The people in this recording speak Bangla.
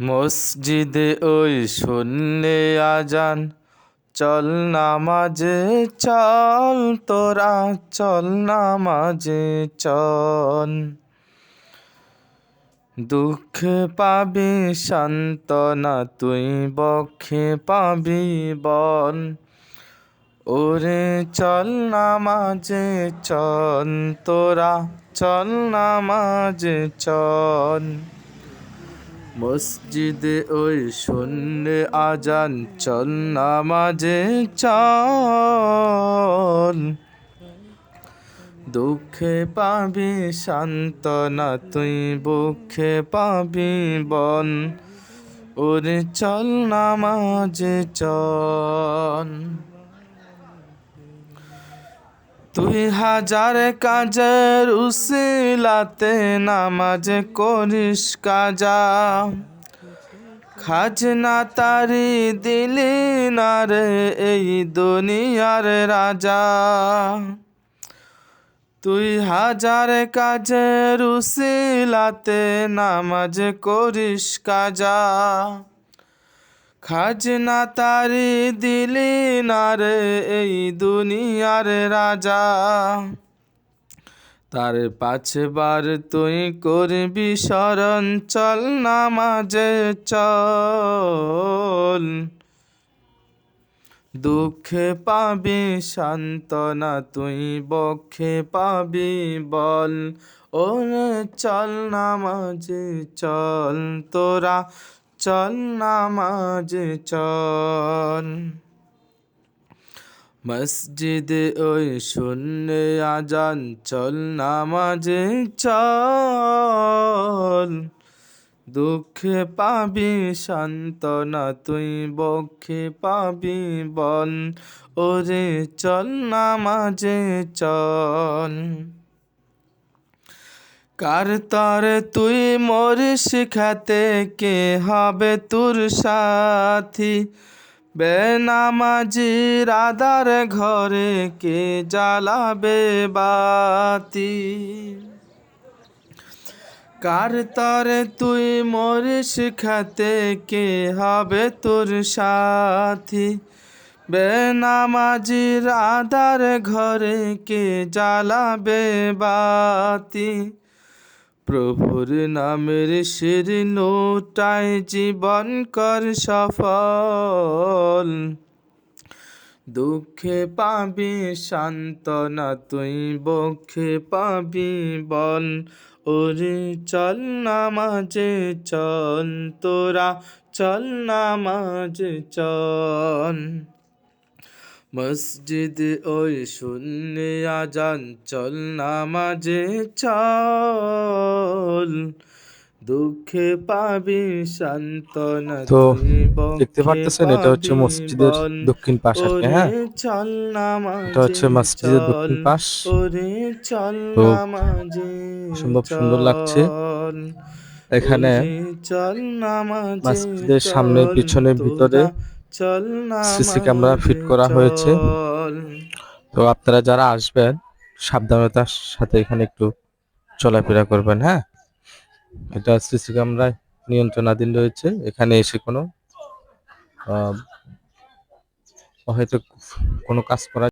মসজিদে ওই শুনলে আজান। চল নামাজে, চল তোরা, চল নামাজে, চল। দুঃখে পাবি, সান্ত্বনা তুই বক্ষে পাবি, বল। ওরে চল নামাজে, চল তোরা, চল নামাজে, চল। মসজিদে ওই শূন্যে আজান চল নামাজে চল। দুঃখে পাবি সান্ত্বনা, তুই বুখে পাবি বল। ওরে চল নামাজে চল। তুই হাজার কাজের উসিলাতে নামাজ করিস কাজা। খাজনা তারি দিলি না রে এই দুনিয়ার রাজা। তুই হাজার কাজের উসিলাতে নামাজ করিস কাজা। খাজনা তারি দিলি না রে এই দুনিয়ার রাজা। তার পাঁচবার তুই করবি শরণ, চল নামাজে চল। দুঃখে পাবি, সান্ত্বনা তুই বক্ষে পাবি, বল। ওরে চল নামাজে চল, তোরা চল নামাজে চল। মসজিদে ওই শূন্যে আজান, চল নামাজে চল। দুঃখে পাবি, সান্ত্বনা তুই বক্ষে পাবি, বল। ওরে চল নামাজে চল। কার তরে তুই মোর শিখাতে কে হবে তোর সাথী? বেনামাজি রাদার ঘরে কে জ্বালাবে বাতি? কার তরে তুই মোর শিখাতে কে হবে তোর সাথী? বেনামাজি রাদার ঘরে কে জ্বালাবে বাতি? প্রভুর নামের শির নোটায় জীবন কর সফল। দুঃখে পাবি, সান্ত্বনা তুই বক্ষে পাবি, বল। ওরে চল নামাজে চল, তোরা চল নামাজে চল। মসজিদ ওই শূন্য আজান চল নামাজে চল। দুঃখে পাবি সান্ত্বনা তো দেখতে পারতেছেন এটা হচ্ছে মসজিদের দক্ষিণ পাশ আর কি, হ্যাঁ? চল নামাজে এটা হচ্ছে মসজিদের দক্ষিণ। পাশ। ওরে চল তো নামাজে সম্ভব সুন্দর লাগছে। এখানে চল নামাজে মসজিদের সামনে পিছনে ভিতরে সিসি ক্যামেরা ফিট করা হয়েছে। তো আপনারা যারা আসবেন সাবধানতার সাথে এখানে একটু চলাফেরা করবেন হ্যাঁ? এটা সিসি ক্যামেরায় নিয়ন্ত্রণাধীন রয়েছে। এখানে এসে কোনো হয়তো কোনো কাজ করা